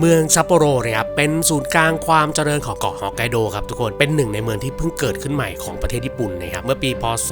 เมืองซัปโปโรเนี่ยครับเป็นศูนย์กลางความเจริญของเกาะฮอกไกโดครับทุกคนเป็นหนึ่งในเมืองที่เพิ่งเกิดขึ้นใหม่ของประเทศญี่ปุ่นนะครับเมื่อปีพศ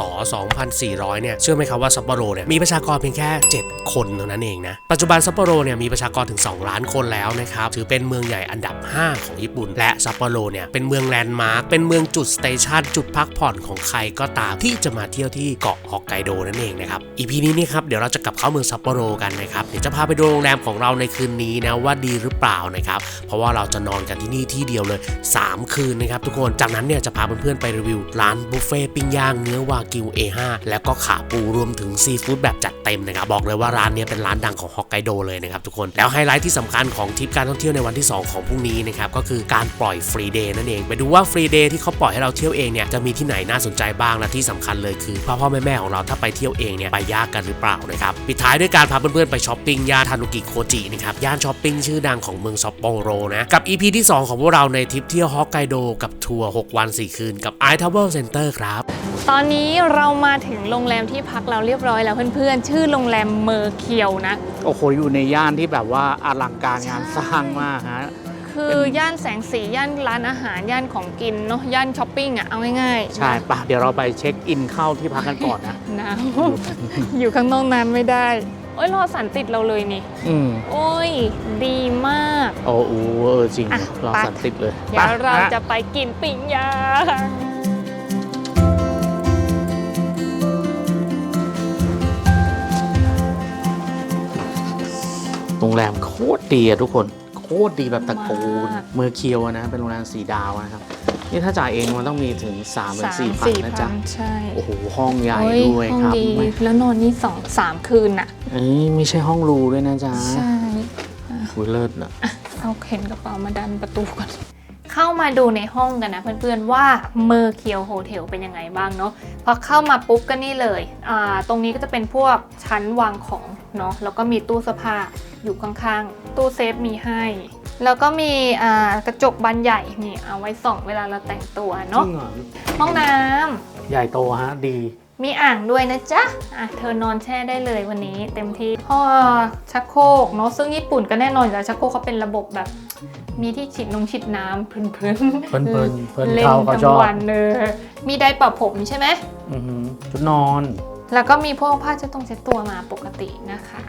2400 เนี่ยเชื่อไหมครับว่าซัปโปโรเนี่ยมีประชากรเพียงแค่ 7 คนเท่านั้นเองนะปัจจุบันซัปโปโรเนี่ยมีประชากรถึง 2 ล้านคนแล้วนะครับถือเป็นเมืองใหญ่อันดับ 5 ของญี่ปุ่น และซัปโปโรเนี่ยเป็นเมืองแลนด์มาร์คเป็นเมืองจุดสเตชันจุดพักผ่อนของใครก็ตามที่จะมาเที่ยวที่เกาะฮอกไกโดนั่นเองนะครับอีพีนี้นี่ครับเดี๋ยวเราจะกลับเข้าเมืองซัปโปโรกันนะครับเดี๋ยวจะพาไปดูโรงแรมของเราในคืนนี้นะว่าดีหรือเปล่านะครับ เพราะว่าเราจะนอนกันที่นี่ที่เดียวเลย 3 คืนนะครับทุกคน จากนั้นเนี่ยจะพาเพื่อนๆไปรีวิว ร้านบุฟเฟ่ปิ้งย่างเนื้อวากิว A5 แล้วก็ขาปูรวมถึงซีฟู้ดแบบจัดเต็มนะครับ บอกเลยว่าร้านนี้เป็นร้านดังของฮอกไกโดเลยนะครับทุกคน แล้วไฮไลท์ที่สำคัญของทริปการท่องเที่ยวในวันที่ 2 ของพรุ่งนี้นะครับก็คือการปล่อยฟรีเดย์นั่นเอง ไปดูว่าฟรีเดย์ที่เขาปล่อยให้เราเที่ยวเองเนี่ยจะมีที่ไหนน่าสนใจบ้างและที่สำคัญเลยคือพ่อพ่อแม่แม่ของเราถ้าไปเที่ยวเองเนี่ยไปยากกันหรือเปล่านะครับปิดท้ายด้วยการพาเพื่อนๆไปช้อปปิ้งย่านทานุกิโคจินะครับย่านช้อปปิ้งชื่อดังของเมืองซัปโปโรนะ กับ EP ที่ 2 ของพวกเราในทริปเที่ยวฮอกไกโดกับทัวร์ 6 วัน 4 คืนกับ i t o w e r Center ครับ ตอนนี้เรามาถึงโรงแรมที่พักเราเรียบร้อยแล้วเพื่อนๆ ชื่อโรงแรมเมอร์เคียวนะ โอ้โห อยู่ในย่านที่แบบว่าอลังการงานสร้างมากฮะคือย่านแสงสี ย่านร้านอาหาร ย่านของกินเนาะย่านช้อปปิ้งอะเอาง่ายๆใช่ปะเดี๋ยวเราไปเช็คอินเข้าที่พักกันก่อนนะหนาวอยู่ข้างนอกนานไม่ได้โอ้ยรอสันติดเราเลยนี่ อืมโอ้ย ดีมาก โอ้โหเออจริงอะเราไป สันติดเลยเดี๋ยวเราไปจะไปกินปิ้งย่างโรงแรมโคตรดีอะทุกคน โคตรดีแบบตระกูล เมือเคียวอะนะ เป็นโรงแรมสีดาวนะครับ นี่ถ้าจ่ายเองมันต้องมีถึง3ามถึงสี่พันนะจ๊ะใช่โอ้โหห้องใหญ่โอ้ยด้วยห้องครับดีไม่แล้วนอนนี่สองสามคืนอะเอ้ยไม่ใช่ห้องรูด้วยนะจ๊ะใช่อุ้ยเลิศนะเอาเข็นกระเป๋ามาดันประตูก่อนเข้ามาดูในห้องกันนะเพื่อนๆว่าเมอร์เคียวโฮเทลเป็นยังไงบ้างเนาะพอเข้ามาปุ๊บก็นี่เลยอ่าตรงนี้ก็จะเป็นพวกชั้นวางของเนาะแล้วก็มีตู้เสื้อผ้าอยู่ข้างๆ ตู้เซฟมีให้ แล้วก็มีอ่ากระจกบานใหญ่นี่เอาไว้ส่องเวลาเราแต่งตัวจเนาะริงเหรอห้องน้ำใหญ่โตฮะดีมีอ่างด้วยนะจ๊ะอะเธอนอนแช่ได้เลยวันนี้ เต็มที่พอชักโครกเนาะซึ่งญี่ปุ่นก็แน่นอนอยู่แล้วชักโครกเขาเป็นระบบแบบ มีที่ฉีดนงฉีดน้ำเพลินๆเพลินๆเพลินๆเล่นเขาเขาชทั้อบ งวันเนอมีไดร์เป่าผมใช่ไหม อือหือชุดนอน แล้วก็มีพวกผ้าเช็ดตรงเช็ดตัวมาปกตินะคะ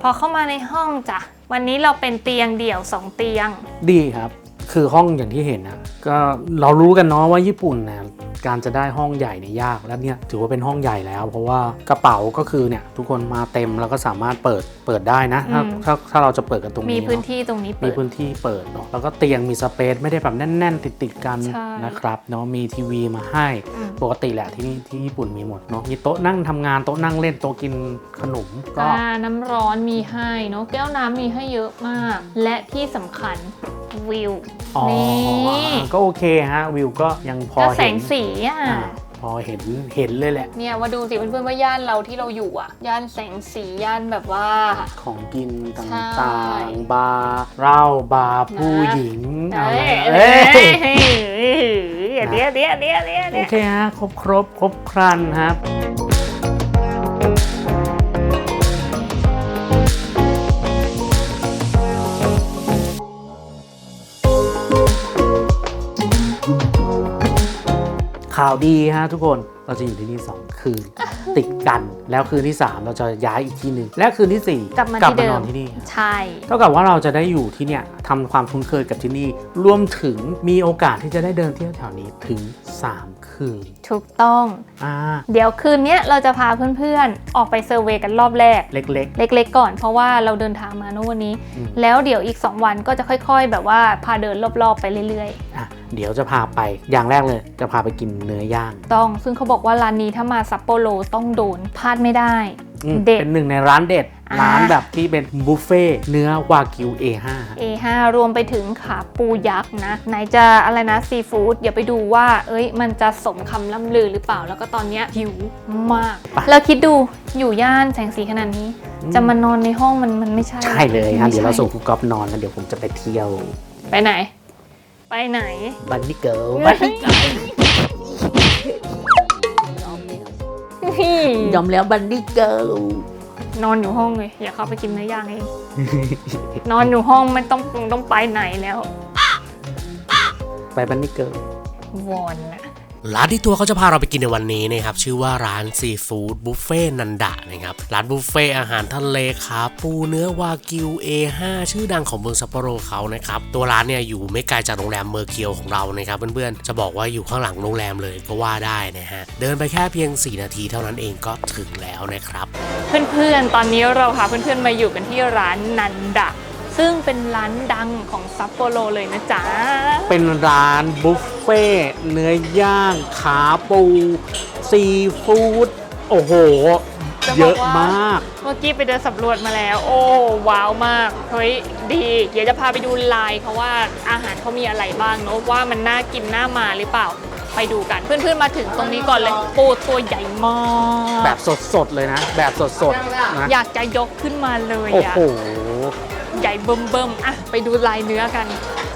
พอเข้ามาในห้องจ้ะวันนี้เราเป็นเตียงเดี่ยว 2 เตียง ดีครับ คือห้องอย่างที่เห็นนะก็เรารู้กันเนาะว่าญี่ปุ่นเนี่ย การจะได้ห้องใหญ่เนี่ยยาก แล้วเนี่ยถือว่าเป็นห้องใหญ่แล้ว เพราะว่ากระเป๋าก็คือเนี่ยทุกคนมาเต็มแล้วก็สามารถเปิดเปิดได้นะถ้าอืม ถ้าถ้าเราจะเปิดกันตรงมีนี้พื้นเนาะที่ตรงนี้มีเปิด พื้นที่เปิดเนาะแล้วก็เตียงมีสเปซไม่ได้แบบแน่น ๆ ติดๆกันใช่ นะครับเนาะมีทีวีมาให้ อืม ปกติแหละที่นี่ที่ญี่ปุ่นมีหมดเนาะมีโต๊ะนั่งทำงานโต๊ะนั่งเล่นโต๊ะกินขนมก็ อ่าน้ำร้อนมีให้เนาะแก้วน้ำมีให้เยอะมาก และที่สำคัญ วิวอ๋อนี่ก็โอเคฮะวิวก็ยังพอก็แสเห็นงสีอะ อ่าพอเห็นเห็นเลยแหละ เนี่ยมาดูสิเพื่อนๆว่าย่านเราที่เราอยู่อะ ย่านแสงสีย่านแบบว่า ของกินตใช่่างๆ บาร์เหล้าบาร์ผู้หญิงอะไรเอ้ยเอ้ยเอ้ยเดี๋ยวเดี๋ยวเดี๋ยวเดี๋ยวโอเดี๋ยวเคฮะ ครบครบครบครันครับาวดีฮะทุกคนเราจะอยู่ที่นี่ 2 คืนติดกัน แล้วคืนที่ 3 เราจะย้ายอีกที่หนึ่งและคืนที่ 4 กลับมาที่เดิมนอนที่นี่ฮะใช่เท่ากับว่าเราจะได้อยู่ที่เนี่ยทำความคุ้นเคยกับที่นี่รวมถึงมีโอกาสที่จะได้เดินเที่ยวแถวนี้ถึง 3 คืน ถูกต้องอ่าเดี๋ยวคืนเนี้ยเราจะพาเพื่อนๆ ออกไปเซอร์เวย์กันรอบแรก เล็กเล็ก ๆ ก่อนเพราะว่าเราเดินทางมาโน่นวันนี้อืมแล้วเดี๋ยวอีก 2 วันก็จะค่อย ๆ แบบว่าพาเดินรอบๆไปเรื่อยๆอะเดี๋ยวจะพาไปอย่างแรกเลยจะพาไปกินเนื้อย่างๆต้องซึ่งเขาบอกว่าร้านนี้ถ้ามาซัปโปโรต้องโดนพลาดไม่ได้ อืมเด็ด เป็นหนึ่งในร้านเด็ดอ่าร้านแบบที่เป็นบุฟเฟ่ต์เนื้อวากิว A5 ฮะ A5 รวมไปถึงขาปูยักษ์นะไหนจะอะไรนะซีฟู้ดเดี๋ยวไปดูว่า เอ้ย มันจะสมคำล่ำลือหรือเปล่าแล้วก็ตอนเนี้ยหิวมาก ไปแล้วคิดดูอยู่ย่านแสงสีขนาดนี้จะมานอนในห้องมันมันไม่ใช่ใช่เลยครับไม่เดี๋ยวเราใช่ส่งคุณก๊อฟนอนกันเดี๋ยวผมจะไปเที่ยวไปไหน ไปไหน บันนี่เกิลบันนี่เกิล ยอมแล้วบันนี่เกิลนอนอยู่ห้องเลยอย่าเข้าไปกินเนื้อย่างเอง นอนอยู่ห้องไม่ต้องต้องไปไหนแล้ว ไปบันนี่เกิร์ลวอนนะ ร้านที่ตัวเขาจะพาเราไปกินในวันนี้นะครับชื่อว่าร้านซีฟู้ดบุฟเฟ่นันดะนะครับร้านบุฟเฟ่อาหารทะเลขาปูเนื้อวากิว A5 ชื่อดังของเมืองซัปโปโรเขานะครับตัวร้านเนี่ยอยู่ไม่ไกลจากโรงแรมเมอร์เคียวของเรานะครับเพื่อนๆจะบอกว่าอยู่ข้างหลังโรงแรมเลยก็ว่าได้นะฮะเดินไปแค่เพียง 4 นาทีเท่านั้นเองก็ถึงแล้วนะครับ เพื่อนๆตอนนี้เราพาเพื่อนๆมาอยู่กันที่ร้านนันดะ ซึ่งเป็นร้านดังของซัปโปโรเลยนะจ๊ะ เป็นร้านบุฟเฟ่ต์เนื้อย่าง ขาปู ซีฟู้ดโอ้โห จะบอกว่าเยอะมาก เมื่อกี้ไปเดินสำรวจมาแล้ว โอ้ว้าวมากเฮ้ยดีเดี๋ยวจะพาไปดูลายเขาว่าอาหารเขามีอะไรบ้างเนอะว่ามันน่ากินน่ามาหรือเปล่า ไปดูกันเพื่อนๆมาถึงตรงนี้ก่อนเลยปูตัวใหญ่มาก แบบสดๆเลยนะ แบบสดๆนะ อยากจะยกขึ้นมาเลยโอ้อะโห ใหญ่เบิ่มๆอะไปดูลายเนื้อกัน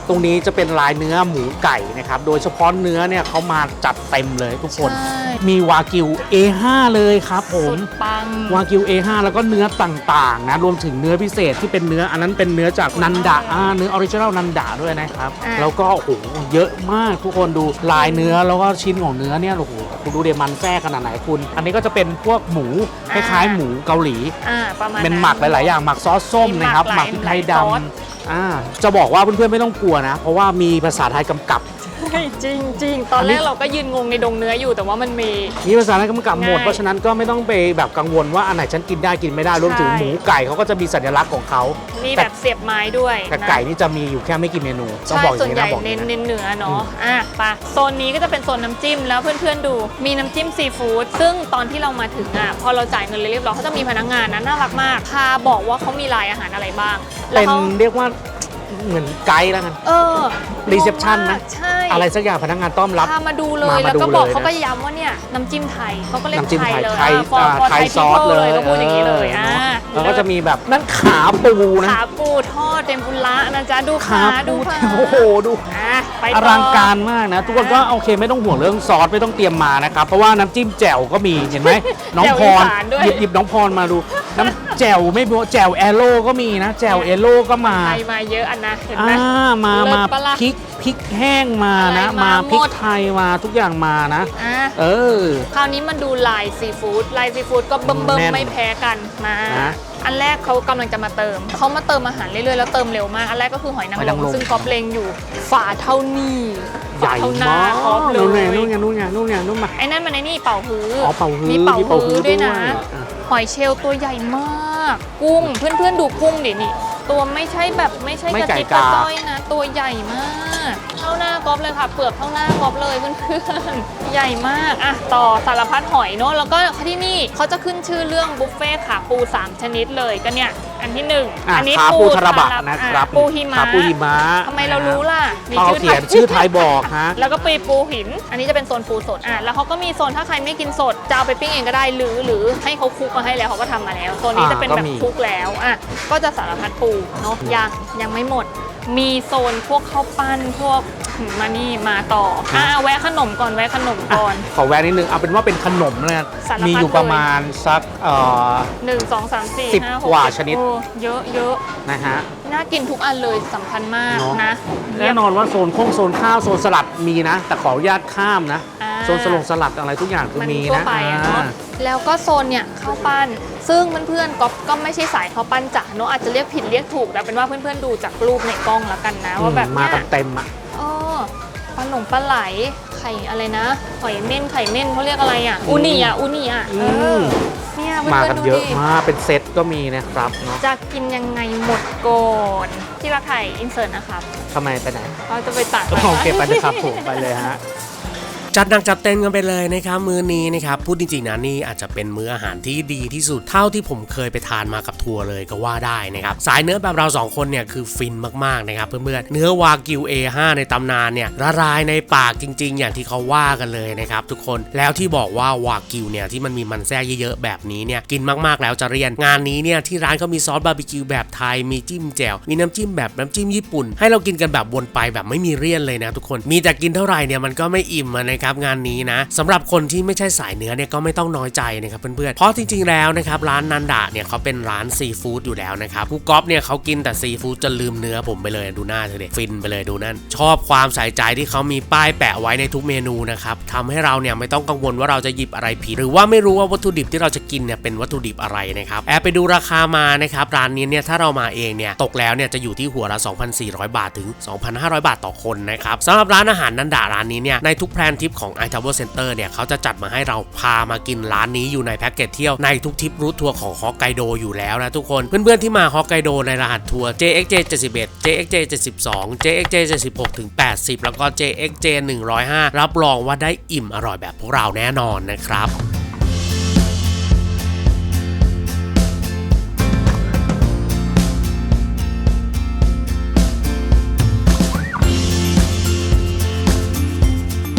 ตรงนี้จะเป็นลายเนื้อหมูไก่นะครับ โดยเฉพาะเนื้อเนี่ยเขามาจัดเต็มเลยทุกคน ใช่ มีวากิว A5 เลยครับผสุม ดปัง วากิว A5 แล้วก็เนื้อต่างๆนะรวมถึงเนื้อพิเศษที่เป็นเนื้ออันนั้นเป็นเนื้อจากนันดะอ่าเนื้อออริจินัลนันดะด้วยนะครับ อะแล้วก็โอ้โหเยอะมากทุกคนดูลายเนื้อแล้วก็ชิ้นของเนื้อเนี่ยโอ้โห คุณดูเดมันแทรกขนาดไหนคุณ อันนี้ก็จะเป็นพวกหมูคล้ายๆหมูเกาหลี อ่าประมาณเป็นหมักหลายๆอย่างหมักซอสส้มมีหมักนะครับหลายหมักพริกไทยดหลายซอสำอ่าจะบอกว่าเพื่อนๆไม่ต้องกลัวนะ เพราะว่ามีภาษาไทยกำกับ ใช่จริงจริงๆตอนอันแรนี้กเราก็ยืนงงในดงเนื้ออยู่แต่ว่ามันมี มีภาษาไทยกำกับหมดง่ายเพราะฉะนั้นก็ไม่ต้องไปแบบกังวลว่าอันไหนฉันกินได้กินไม่ได้รวมถึงใช่หมูไก่เขาก็จะมีสัญลักษณ์ของเขามีแบบเสียบไม้ด้วยแต่นะไก่นี่จะมีอยู่แค่ไม่กี่เมนูต้องใช่บอกอส่ย่าวนงใหนี้ญ่นะบอกอเน้ย่านงนี้เน้นะนเนื้อเนาะอะไปะโซนนี้ก็จะเป็นโซนน้ำจิ้มแล้วเพื่อนๆดูมีน้ำจิ้มซีฟู้ดซึ่งตอนที่เรามาถึงอะพอเราจ่ายเงินเรียบร้อยเขาจะมีพนักงานนะน่ารักมากพาบอกว่าเขามีลายอาหารอะไรบ้างแล้วเป็นเขาเรียกว่า เหมือนไกด์แล้วกัน เออ reception นะ ใช่อะไรสักอย่างพนักงานต้อนรับ พามาดูเลมายมาแล้วก็ดูบอกเลยนะเขาก็ย้ำว่าเนี่ยน้ำจิ้มไทยเขาก็เรียกน้ำจิ้มไทยไทยเลยไทยฟอร์อ่าฟอร์ไทไทยยซอสเลยก็พูดอย่างนี้เลยเออ่าอแล้วก็จะมีแบบนั่นขาปูนะ ขาปูทอดเทมปุระนะจ๊ะดูขาขาดูปูขาโอ้โหดู อะไปอต่ ลังการมากนะ ทุกคนก็โอเคไม่ต้องห่วงเรื่องซอสไม่ต้องเตรียมมานะครับ เพราะว่าน้ำจิ้มแจ่วก็มีเห็นไหม น้องพรหยิบหยิบน้องพรมาดู น้ำแจ่วไม่บอกแจ่วแอโร่ก็มีนะ แจ่วเอโร่ก็มา ไทยมาเยอะอันนะเห็นไหม อ่ามาเลิศมาปะล่ะพริกพริกแห้งมานะ อะไรมามาพริกหมดไทยมาทุกอย่างมานะ อะเออ คราวนี้มันดูลายซีฟู้ดลายซีฟู้ดก็เบิ่มเบิ่มแน่นไม่แพ้กันมา นะ อันแรกเขากำลังจะมาเติม เขามาเติมอาหารเรื่อยๆแล้วเติมเร็วมาก อันแรกก็คือหอยนางหอยนางรรม มซึ่งก๊อฟเลงอยู่ฝาเท่านี้ใหญ่ฝาเท่าหน้ามากก๊อฟเลนู่นไงยนู่นไงนู่นไงนู่นไงนู่นมา ไอ้นั่นมันไอ้นี่เป่าฮื้ออ๋อเป่าฮื้อมีเป่ามีเป่าฮื้ฮื้ออด้วยนะด้วยอะ หอยเชลล์ตัวใหญ่มาก กุ้ง เพื่อนๆดูกุ้งดินี่ ตัวไม่ใช่แบบไม่ใช่ไม่กระไก่จิบกระกาจ้อยนะ ตัวใหญ่มาก เท่าหน้ากอฟเลยค่ะ เปลือกเท่าหน้ากอฟเลยเพื่อนๆ ใหญ่มาก อะ ต่อสารพัดหอยเนอะแล้วก็ที่นี่เขาจะขึ้นชื่อเรื่องบุฟเฟ่ต์ขาปู 3 ชนิดเลยก็เนี่ย อันที่หนึ่งอะอันี้ขาปูทาราบะนะครับอะปูหิมะขาปูหิมะทำไมเรารู้ล่ะมีเขาชื่อเขียนชื่อไทยบอกฮะแล้วก็ปีปูหิน อันนี้จะเป็นโซนปูสดอะแล้วเขาก็มีโซนถ้าใครไม่กินสดจะเอาไปปิ้งเองก็ได้หรือหรือให้เขาคลุกมาให้แล้วเขาก็ทำมาแล้วโซนนี้อ่าจะเป็นก็แบบมีคลุกแล้วอะก็จะสารพัดปูเนาะยังยังไม่หมด มีโซนพวกข้าวปั้นพวกหืมมานี่มาต่ออะแวะขนมก่อนแวะขนมก่อน ขอแวะนิดนึงเอาเป็นว่าเป็นขนมนะสารพัด มีอยู่ประมาณสักเอ่อ หนึ่งสองสามสี่สิบห้าหกว่าเจ็ชนิด โอ้เยอะเยอะนะฮะ น่ากินทุกอันเลยสำคัญมากเนอะ นะแน่นอนว่าโซนข้งโซนข้าวโซนสลัดมีนะ แต่ขออนุญาตข้ามนะ อ่าโซ นสลงสลัดอะไรทุกอย่างคือมันมีทั่วนะไปอะเนาะอ่า แล้วก็โซนเนี่ยข้าวปั้น ซึ่งเพื่อนๆก็ก็ไม่ใช่สายข้าวปั้นจ๋าเนาะอาจจะเรียกผิดเรียกถูกแต่เป็นว่าเพื่อนๆดูจากรูปในกล้องแล้วกันนะว่าแบบมาเนี้ยกันเต็มอะอ๋อปลาหลงปลาไหลไข่อะไรนะหอยเม่นไข่เม่นเขาเรียกอะไรอะอูนี่อะอูนี่อะเออเนี่ยเพื่มาอนกันๆดูเยอะดิ มากเป็นเซตก็มีนะครับเนาะจะกินยังไงหมดก่อนที่รักไข่อินเสิร์ตนะครับ ทำไมไปไหนเราจะไปตัดโอเคไปเลยครับผมไปเลยฮะ จัดหนักจัดเต็มกันไปเลยนะครับมื้อนี้นะครับพูดจริงๆนะนี่อาจจะเป็นมื้ออาหารที่ดีที่สุดเท่าที่ผมเคยไปทานมากับทัวร์เลยก็ว่าได้นะครับสายเนื้อแบบเราสองคนเนี่ยคือฟินมากๆนะครับเพื่อนๆเนื้อวากิว A5 ในตำนานเนี่ยละลายในปากจริง ๆ อย่างที่เขาว่ากันเลยนะครับทุกคนแล้วที่บอกว่าวากิวเนี่ยที่มันมีมันแทรกเยอะๆแบบนี้เนี่ยกินมากๆแล้วจะเรียนงานนี้เนี่ยที่ร้านเขามีซอสบาร์บีคิวแบบไทยมีจิ้มแจ่วมีน้ำจิ้มแบบน้ำจิ้มญี่ปุ่น ให้เรากินกันแบบวนไปแบบไม่มีเลี่ยนเลยนะทุกคนมีแต่กินเท่าไหร่เนี่ยมันก็ไม่อิ่มนะนะครับงานนี้นะสำหรับคนที่ไม่ใช่สายเนื้อเนี่ยก็ไม่ต้องน้อยใจนะครับเพื่อนๆเพราะจริงๆแล้วนะครับร้านนันดะเนี่ยเขาเป็นร้านซีฟู้ดอยู่แล้วนะครับผู้ก๊อฟเนี่ยเขากินแต่ซีฟู้ดจนลืมเนื้อผมไปเลยดูหน้าเธอเด็ฟินไปเลยดูนั่น ชอบความใส่ใจที่เขามีป้ายแปะไว้ในทุกเมนูนะครับทำให้เราเนี่ยไม่ต้องกังวลว่าเราจะหยิบอะไรผิด หรือว่าไม่รู้ว่าวัตถุดิบที่เราจะกินเนี่ยเป็นวัตถุดิบอะไรนะครับแอบไปดูราคามานะครับร้านนี้เนี่ยถ้าเรามาเองเนี่ยตกแล้วเนี่ยจะอยู่ที่หัวละ 2,400 บาทถึง 2,500 บาทต่อคนนะครับสำหรับร้านอาหารนันดาร้านนี้เนี่ยในทุกแพลนทิปของ i t o w e r Center เนี่ยเขาจะจัดมาให้เราพามากินร้านนี้อยู่ในแพ็กเกจเที่ยวในทุกทริปรูททัวร์ของฮอกไกโดอยู่แล้วนะทุกคนเพื่อนๆที่มาฮอกไกโดในรหัสทัวร์ JXJ 71 JXJ 72 JXJ 76ถึง80 แล้วก็ JXJ 105 รับรองว่าได้อิ่มอร่อยแบบพวกเราแน่นอนนะครับ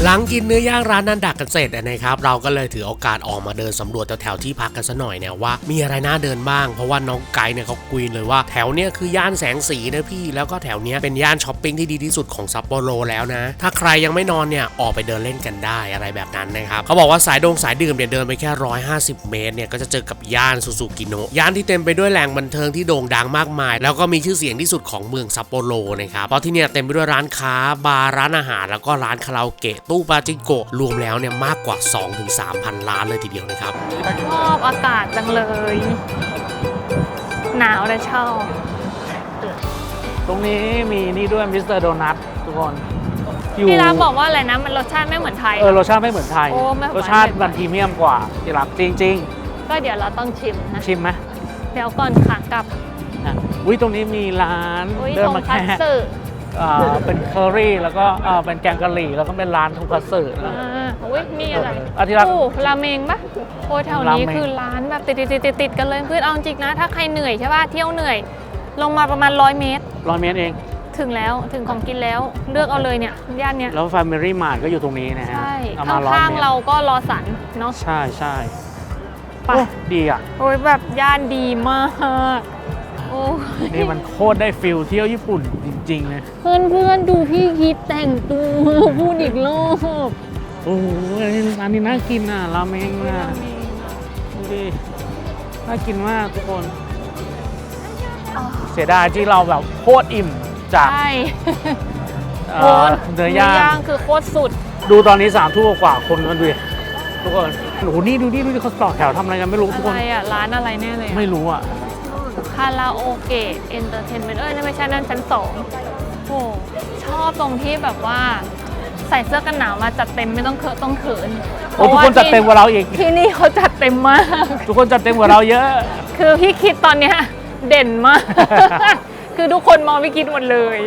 หลังกินเนื้อย่างร้านนันดักกันเสร็จนะครับเราก็เลยถือโอกาสออกมาเดินสำรวจแถวที่พักกันซะหน่อยเนี่ยว่ามีอะไรน่าเดินบ้างเพราะว่าน้องไกด์เนี่ยเขาคุยเลยว่าแถวเนี้ยคือย่านแสงสีนะพี่แล้วก็แถวเนี้ยเป็นย่านช้อปปิ้งที่ดีที่สุดของซัปโปโรแล้วนะ ถ้าใครยังไม่นอนเนี่ยออกไปเดินเล่นกันได้อะไรแบบนั้นนะครับเขาบอกว่าสายดงสายดื่มเนี่ยเดินไปแค่ 150 เมตรเนี่ยก็จะเจอกับย่านซูซูกิโนะย่านที่เต็มไปด้วยแหล่งบันเทิงที่โด่งดังมากมาย แล้วก็มีชื่อเสียงที่สุดของเมืองซัปโปโรนะครับเพราะที่เนี่ยเต็มไปด้วยร้านค้าบาร์ร้านอาหารแล้วก็ร้านคาราโอเกะตู้ปาจิงโกะรวมแล้วเนี่ยมากกว่า 2-3,000 ล้านเลยทีเดียวนะครับชอบอากาศจังเลย หนาวแต่ชอบ ตรงนี้มีนี่ด้วยมิสเตอร์โดนัททุกคนอยู่พี่รักบอกว่าอะไรนะ มันรสชาติไม่เหมืมือนไทย เออรสชาติไม่เหมือนไทย โอ้ไม่เหมืรอนสชาติมันพรีเมียมกว่าที่รักจริง ก็เดี๋ยวเราต้องชิมนะ ๆ ชิมไหมเดี๋ยวก่อนขากลับ อะอุ้ยตรงนี้มีร้านอุ้ยเดินทงมาคัแค่ตสึ อ่าเป็นเคอรี่แล้วก็อ่าเป็นแกงกะหรี่แล้วก็เป็นร้านทุกคัตสึนะ อ่าอุ้ยมีอะไรเอออาทิรักโอ้ราเมงปะโอ้แถวนี้ราเมง คือร้านแบบติดติดติดติดๆๆๆกันเลยเพื่อนเอาจริงนะ ถ้าใครเหนื่อยใช่ป่ะเที่ยวเหนื่อย ลงมาประมาณร้อยเมตร ร้อยเมตรเอง ถึงแล้วถึงของกินแล้วเลือกเอาเลยเนี่ยย่านเนี้ยแล้ว Family Mart ก็อยู่ตรงนี้นะฮะใช่เอามาร้อยข้างเมตๆรเราก็รอสันเนาะ ใช่ใช่ไป โอ้ดีอะ โอ้ยแบบย่านดีมาก โอ้ยนี่มันโคตรได้ฟิลเที่ยวญี่ปุ่นจริงๆเลยเพื่อนเพื่อนๆดูพี่คิดแต่งตัวพูดอีกรอบโอ้โหร้านนี้น่ากินอะราเมงอะดูดิน่ากินมากทุกคน เสียดายที่เราแบบโคตรอิ่มจากใช่เอ่โอ้อเนื้อย่าง คือโคตรสุด ดูตอนนี้สามทุ่มกว่าคนกันดูดิทุกคนโอ้โหนี่ดูดิดูดิเขาต่อแถวทำอะไรกันไม่รู้ทุกอะคนไรอะร้านอะไรแน่เลยอะไม่รู้อะคาราโอเกะเอนเตอร์เทนเมนต์เอ้ยนั่นไม่ใช่นั่นชั้นสองโอ้ชอบตรงที่แบบว่าใส่เสื้อกันหนาวมาจัดเต็มไม่ต้องเคอะต้องเขินโอ้ทุกคนจัดเต็มกว่าเราอีก ที่นี่เขาจัดเต็มมาก ทุกคนจัดเต็มกว่าเราเยอะ คือพี่คิดตอนเนี้ยเด่นมาก คือทุกคนมองพี่คิดหมดเลย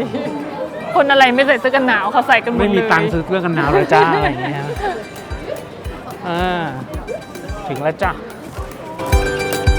คนอะไรไม่ใส่เสื้อกันหนาวเขาใส่กันหมดเลย ไม่มีตังค์ซื้อเสื้อกันหนาวเลยจ้าอะไรอย่างเงี้ยอ่าถึงแล้วจ้ะ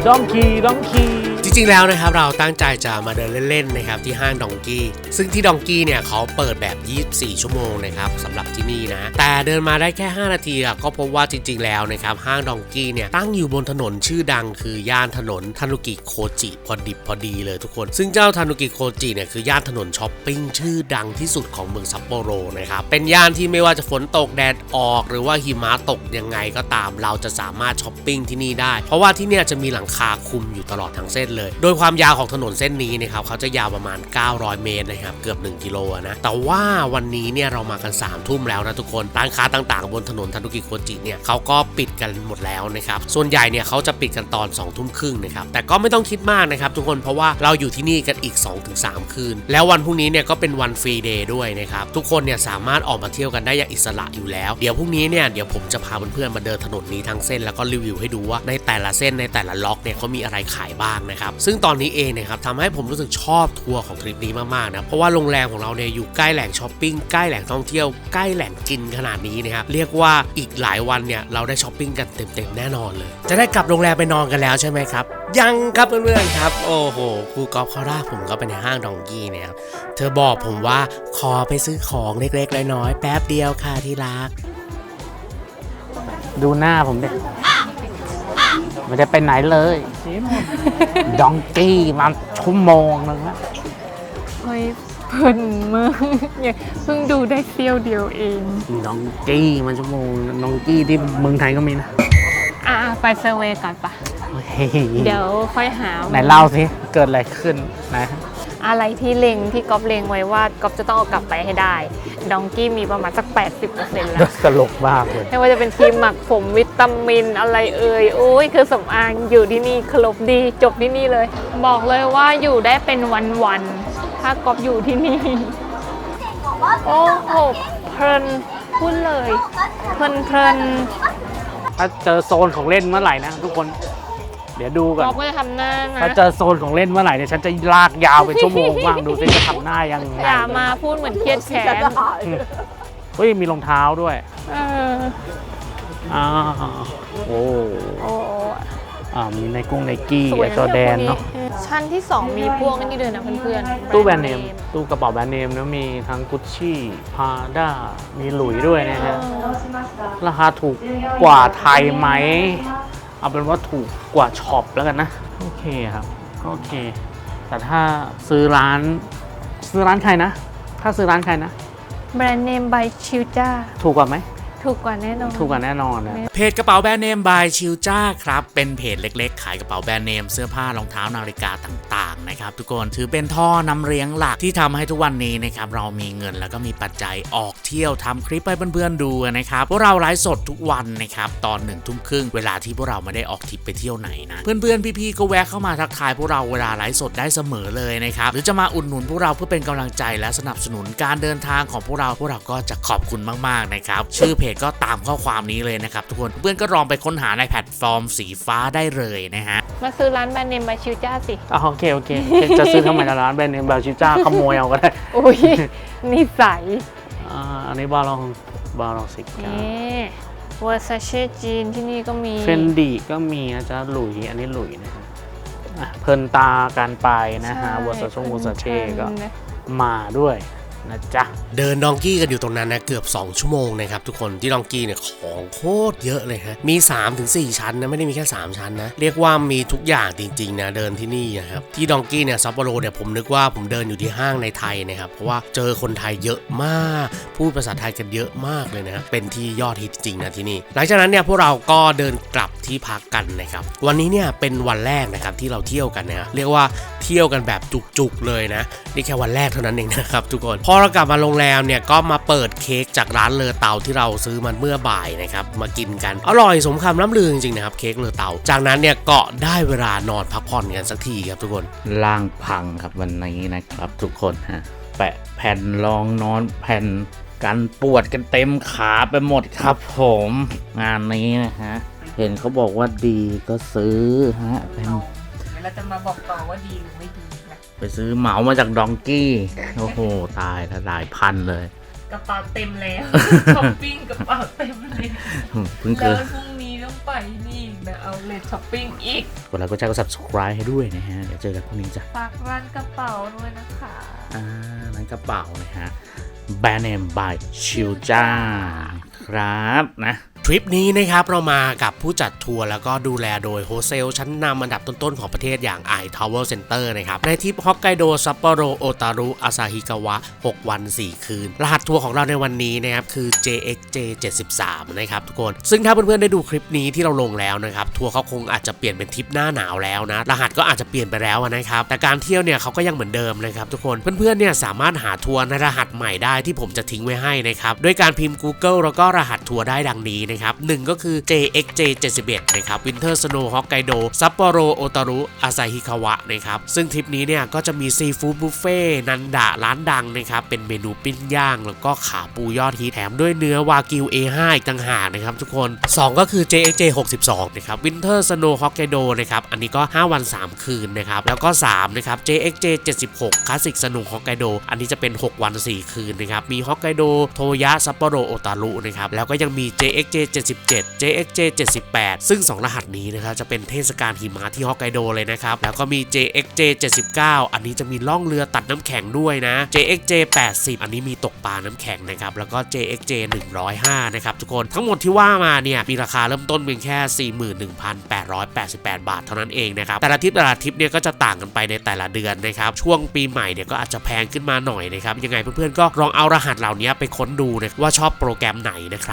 ดองคีดองคีจ ริงๆแล้วนะครับเราตั้งใจจะมาเดินเล่นๆนะครับที่ห้างดองกี้ ซึ่งที่ดองกี้เนี่ยเขาเปิดแบบ 24 ชั่วโมงนะครับสำหรับที่นี่นะ แต่เดินมาได้แค่ 5 นาทีอะก็พบว่าจริงๆแล้วนะครับห้างดองกี้เนี่ยตั้งอยู่บนถนนชื่อดังคือย่านถนนทานุกิโคจิพอดิบพอดีเลยทุกคน ซึ่งเจ้าทานุกิโคจิเนี่ยคือย่านถนนช้อปปิ้งชื่อดังที่สุดของเมืองซัปโปโรนะครับเป็นย่านที่ไม่ว่าจะฝนตกแดดออก หรือว่าหิมะตกยังไงก็ตาม เราจะสามารถช้อปปิ้งที่นี่ได้ เพราะว่าที่เนี่ยจะมีหลังคาคุมอยู่ตลอดทั้งเส้นเลยโดยความยาวของถนนเส้นนี้นะครับเขาจะยาวประมาณ 900 เมตรนะครับเกือบ 1 กิโลนะแต่ว่าวันนี้เนี่ยเรามากัน3ทุ่มแล้วนะทุกคนร้านค้าต่างๆ บนถนนทานุกิโคจิเนี่ยเขาก็ปิดกันหมดแล้วนะครับส่วนใหญ่เนี่ยเขาจะปิดกันตอน2ทุ่มครึ่งนะครับแต่ก็ไม่ต้องคิดมากนะครับทุกคนเพราะว่าเราอยู่ที่นี่กันอีก 2-3 คืน แล้ววันพรุ่งนี้เนี่ยก็เป็นวันฟรีเดย์ด้วยนะครับทุกคนเนี่ยสามารถออกมาเที่ยวกันได้อย่างอิสระอยู่แล้ว เดี๋ยวพรุ่งนี้เนี่ยเดี๋ยวผมจะพาเพื่อนๆมาเดินถนนนี้ทั้งเส้นแล้วก็รีวิวให้ดูว่าในแต่ละเส้นในแต่ละล็อกเนี่ยเขามีอะไรขายบ้างนะครับซึ่งตอนนี้เองเนะครับทำให้ผมรู้สึกชอบทัวร์ของทริปนี้มากๆนะเพราะว่าโรงแรมของเราเนี่ยอยู่ใกล้แหล่งช้อปปิ้งใกล้แหล่งท่องเที่ยวใกล้แหล่งกินขนาดนี้นะครับเรียกว่าอีกหลายวันเนี่ยเราได้ช้อปปิ้งกันเต็มๆแน่นอนเลย จะได้กลับโรงแรมไปนอนกันแล้วใช่ไหมครับยังครับเพื่อนๆครับ โอ้โหครูกอล์ฟเขาลากผมก็ไปในห้างดองกี้เนี่ยครับเธอบอกผมว่าขอไปซื้อของเล็กๆน้อยๆแป๊บเดียวค่ะที่รัก ดูหน้าผมเด็ก ไม่ได้ไปไหนเลยดองกี้มาชั่วโมงนึงแล้วเฮ้ยเพลินมากเนี่ยเพิ่งดูได้เสี้ยวเดียวเองน้องกี้มันชั่วโมงน้องกี้ที่เมืองไทยก็มีนะ อะไปเซอร์เวย์ก่อนปะเฮ้ยเดี๋ยวค่อยหาไหนเล่าสิ เกิดอะไรขึ้นนะอะไรที่เล็งที่ก๊อฟเล็งไว้ว่าก๊อฟจะต้องเอากลับไปให้ได้ ดองกี้มีประมาณสัก 80%แล้วตลกมากเลยไม่ว่าจะเป็นทีมหมักผมวิ ตามินอะไรเอ่ยโอ้ยคือสำอางอยู่ที่นี่ครบดีจบที่นี่เลย บอกเลยว่าอยู่ได้เป็นวันๆถ้ากอบอยู่ที่นี่ โอ้โหเพลินพูดเลยเพลินเพลินถ้าเจอโซนของเล่นเมื่อไหร่นะทุกคน เดี๋ยวดูก่อนก๊อฟก็จะทำหน้านะถ้าเจอโซนของเล่นเมื่อไหร่เนี่ยฉันจะลากยาวเป็นชั่วโมงบ้างดูสิจะทำหน้ายังไงอย่ามาพูดเหมือนเครียดแค้นเฮ้ยมีรองเท้าด้วยเอออ่าโอ้โอ้อ่ามีในกุ้งในกี้สวยไอจอแดนเนาะชั้นที่ 2 มีพวกนี่ด้วยนะเพื่อนๆตู้แบรนด์เนม ตู้กระเป๋าแบรนด์เนมแล้วมีทั้งกุชชี่พาด้ามีหลุยด้วยนะฮะราคาถูกกว่าไทยไหม เอาเป็นว่าถูกกว่าช็อปแล้วกันนะ โอเคครับก็โอเค แต่ถ้าซื้อร้าน ซื้อร้านใครนะ ถ้าซื้อร้านใครนะ แบรนด์เนม by ชิวจ้าถูกกว่าไหม ถูกกว่าแน่นอน ถูกกว่าแน่นอนนะเพจกระเป๋าแบรนด์เนมบายชิลจ้าครับ เป็นเพจเล็กๆ ขายกระเป๋าแบรนด์เนม เสื้อผ้ารองเท้านาฬิกาต่างๆนะครับทุกคนถือเป็นท่อนำเลี้ยงหลักที่ทำให้ทุกวันนี้นะครับเรามีเงินแล้วก็มีปัจจัยออกเที่ยวทำคลิปให้เพื่อนๆดูนะครับพวกเราไลฟ์สดทุกวันนะครับตอนหนึ่งทุ่มครึ่งเวลาที่พวกเราไม่ได้ออกทริปไปเที่ยวไหนนะเพื่อนๆพี่ๆก็แวะเข้ามาทักทายพวกเราเวลาไลฟ์สดได้เสมอเลยนะครับหรือจะมาอุดหนุนพวกเราเพื่อเป็นกำลังใจและสนับสนุนการเดินทางของพวกเราพวกเราก็จะขอบคุณมากๆนะครับชื่อเพจก็ตามข้อความนี้เลยนะครับทุกคนเพื่อนก็ลองไปค้นหาในแพลตฟอร์มสีฟ้าได้เลยนะฮะมาซื้อร้านแบรนด์เนม by ชิวจ้าสิอะโอเคโอเคโอเค จะซื้อทำไมล่ะร้านแบรนด์เนมแบบชิจ้าขโมยเอาก็ได้อุ้ยนิสัยอ่าอันนี้บาลองบาลองสิกานี่วอร์ซาเช่จีนที่นี่ก็มีเฟนดีก็มีนะจ๊ะหลุยอันนี้หลุยนะฮะอะเพลินตาการไปนะฮะใช่วอร์ซาชงวอร์ซาเช่ก็เพลินนะมาด้วย นะจ๊ะ เดินดองกี้กันอยู่ตรงนั้นนะเกือบ 2 ชั่วโมงนะครับทุกคนที่ดองกี้เนี่ยของโคตรเยอะเลยฮะมี 3-4 ชั้นนะไม่ได้มีแค่ 3 ชั้นนะ เรียกว่ามีทุกอย่างจริงๆนะเดินที่นี่นะครับที่ดองกี้เนี่ยซัปโปโรเนี่ยผมนึกว่าผมเดินอยู่ที่ห้างในไทยนะครับเพราะว่าเจอคนไทยเยอะมากพูดภาษาไทยกันเยอะมากเลยนะเป็นที่ยอดฮิตจริงนะที่นี่ หลังจากนั้นเนี่ยพวกเราก็เดินกลับที่พักกันนะครับวันนี้เนี่ยเป็นวันแรกนะครับที่เราเที่ยวกันนะเรียกว่าเที่ยวกันแบบจุกๆเลยนะนี่แค่วันแรกเท่านั้นเองนะครับทุกคนพอเรากลับมาโรงแรมเนี่ยก็มาเปิดเค้กจากร้านเลอเตาที่เราซื้อมันเมื่อบ่ายนะครับมากินกันอร่อยสมคำล่ำลือจริงๆนะครับเค้กเลอเตา จากนั้นเนี่ยก็ได้เวลานอนพักผ่อนกันสักทีครับทุกคนล่างพังครับวันนี้นะครับทุกคนฮะแปะแผ่นรองนอนแผ่นกันปวดกันเต็มขาไปหมดครับผมงานนี้นะฮะเห็นเขาบอกว่าดีก็ซื้อฮะเป็นเราจะมาบอกต่อว่าดีหรือไม่ดีนะ ไปซื้อเหมามาจากดองกี้ โอ้โห ตายละหลายพันเลย กระเป๋าเต็มแล้วช้อปปิ้งกระเป๋าเต็มเลยเพิ่งเคแล้วยพรุ่งนี้ต้องไปนี่อีกนะเอาเลทช้อปปิ้งอีก กดไลค์กดแชร์กด subscribe ให้ด้วยนะฮะ เดี๋ยวเจอกันพรุ่งนี้จ้ะฝากร้านกระเป๋าด้วยนะคะ อ่านั่นกระเป๋านะฮะแบรนด์เนม by ชิวจ้า ครับนะ ทริปนี้นะครับเรามากับผู้จัดทัวร์แล้วก็ดูแลโดยโฮเซลชั้นนำอันดับต้นๆของประเทศอย่าง i Tower Center นะครับ ในทริปฮอกไกโดซัปโปโรโอตารุอาซาฮิกาวะ 6 วัน 4 คืน รหัสทัวร์ของเราในวันนี้นะครับคือ JXJ 73นะครับทุกคน ซึ่งถ้าเพื่อนๆได้ดูคลิปนี้ที่เราลงแล้วนะครับทัวร์เขาคงอาจจะเปลี่ยนเป็นทริปหน้าหนาวแล้วนะรหัสก็อาจจะเปลี่ยนไปแล้วนะครับแต่การเที่ยวเนี่ยเขาก็ยังเหมือนเดิมนะครับทุกคนเพื่อนๆเนี่ยสามารถหาทัวร์ในรหัสใหม่ได้ที่ผมจะทิ้งไว้ให้นะครับด้วยการพิมพ์ Google แล้วก็รหัสทัวร์ได้ดังนี้นะครับหนึ่งก็คือ JXJ 71นะครับ Winter Snow Hokkaido Sapporo Otaru Asahikawa นะครับ ซึ่งทริปนี้เนี่ยก็จะมีซีฟู้ดบุฟเฟ่นันดะร้านดังนะครับ เป็นเมนูปิ้งย่าง แล้วก็ขาปูยอดฮิตแถมด้วยเนื้อวากิว A5 อีกต่างหากนะครับทุกคน 2 ก็คือ JXJ 62นะครับ Winter Snow Hokkaido นะครับ อันนี้ก็ 5 วัน 3 คืนนะครับ แล้วก็ 3 นะครับ JXJ 76 Classic Snow Hokkaido อันนี้จะเป็น 6 วัน 4 คืนนะครับ มี Hokkaido โทยะซัปโปโรโอตารุนะครับ แล้วก็ยังมี JXJ 77 JXJ 78 ซึ่ง 2 รหัสนี้นะครับจะเป็นเทศกาลหิมะที่ฮอกไกโดเลยนะครับแล้วก็มี JXJ 79 อันนี้จะมีล่องเรือตัดน้ำแข็งด้วยนะ JXJ 80 อันนี้มีตกปลาน้ำแข็งนะครับแล้วก็ JXJ 105 นะครับทุกคนทั้งหมดที่ว่ามาเนี่ยมีราคาเริ่มต้นเพียงแค่ 41,888 บาทเท่านั้นเองนะครับแต่ละทิปแต่ละทิปเนี่ยก็จะต่างกันไปในแต่ละเดือนนะครับช่วงปีใหม่เนี่ยก็อาจจะแพงขึ้นมาหน่อยนะครับยังไงเพื่อนๆก็ลองเอารหัสเหล่านี้ไปค้นดูนะว่าชอบโปรแกรมไหนนะครับ